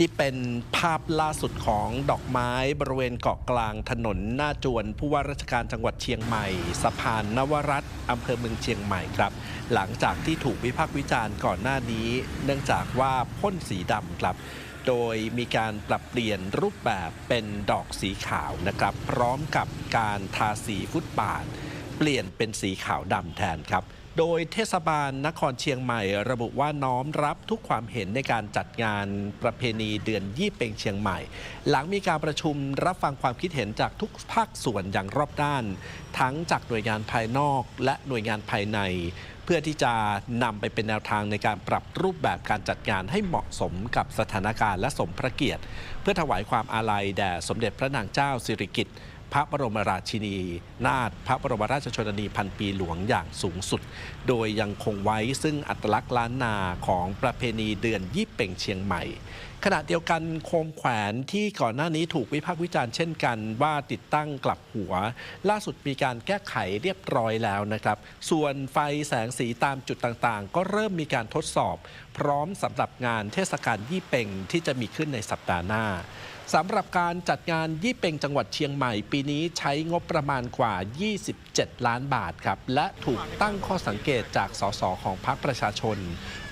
นี่เป็นภาพล่าสุดของดอกไม้บริเวณเกาะกลางถนนหน้าจวน ผู้ว่าราชการจังหวัดเชียงใหม่ สะพานนวรัตอำเภอเมืองเชียงใหม่ครับ หลังจากที่ถูกวิพากษ์วิจารณ์ก่อนหน้านี้ เนื่องจากว่าพ่นสีดำครับ โดยมีการปรับเปลี่ยนรูปแบบเป็นดอกสีขาวนะครับ พร้อมกับการทาสีฟุตบาท เปลี่ยนเป็นสีขาวดำแทนครับ โดยเทศบาลนครเชียงใหม่ ระบุว่าน้อมรับทุกความเห็นในการจัดงานประเพณีเดือนยี่เปงเชียงใหม่ หลังมีการประชุมรับฟังความคิดเห็นจากทุกภาคส่วนอย่างรอบด้าน ทั้งจากหน่วยงานภายนอกและหน่วยงานภายใน เพื่อที่จะนำไปเป็นแนวทางในการปรับรูปแบบการจัดงานให้เหมาะสมกับสถานการณ์และสมพระเกียรติ เพื่อถวายความอาลัยแด่สมเด็จพระนางเจ้าสิริกิติ์ ระบรมราชินี นาถพระบรมราชชนนีพันปีหลวงอย่างสูงสุด โดยยังคงไว้ซึ่งอัตลักษณ์ล้านนาของประเพณีเดือนยี่เป่งเชียงใหม่ขณะเดียวกันโคมแขวนที่ก่อนหน้านี้ถูกวิพากษ์วิจารณ์เช่นกันว่าติดตั้งกลับหัว ล่าสุดมีการแก้ไขเรียบร้อยแล้วนะครับ ส่วนไฟแสงสีตามจุดต่างๆ ก็เริ่มมีการทดสอบ พร้อมสำหรับงานเทศกาลยี่เป่งที่จะมีขึ้นในสัปดาห์หน้า สำหรับการจัดงานยี่เป่งจังหวัดเชียงใหม่ ปีนี้ใช้งบประมาณกว่า 27 ล้านบาทครับ และถูกตั้งข้อสังเกตจากสสของพรรคประชาชน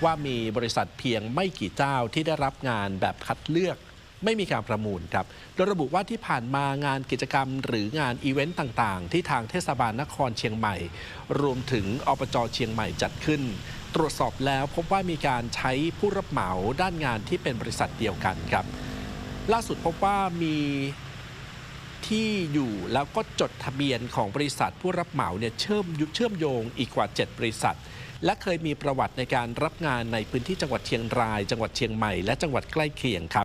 ว่ามีบริษัทเพียงไม่กี่เจ้าที่ได้รับงานแบบคัดเลือกไม่มีการประมูลครับ โดยระบุว่าที่ผ่านมางานกิจกรรมหรืองานอีเวนต์ต่าง ๆ ที่ทางเทศบาลนครเชียงใหม่ รวมถึงอบจเชียงใหม่จัดขึ้น ตรวจสอบแล้วพบว่ามีการใช้ผู้รับเหมาด้านงานที่เป็นบริษัทเดียวกันครับ ล่าสุดพบว่ามีที่อยู่แล้วก็จดทะเบียนของบริษัทผู้รับเหมาเนี่ยเชื่อมเชื่อมโยงอีกกว่า 7 บริษัท และเคยมีประวัติในการรับงานในพื้นที่จังหวัดเชียงราย จังหวัดเชียงใหม่และจังหวัดใกล้เคียงครับ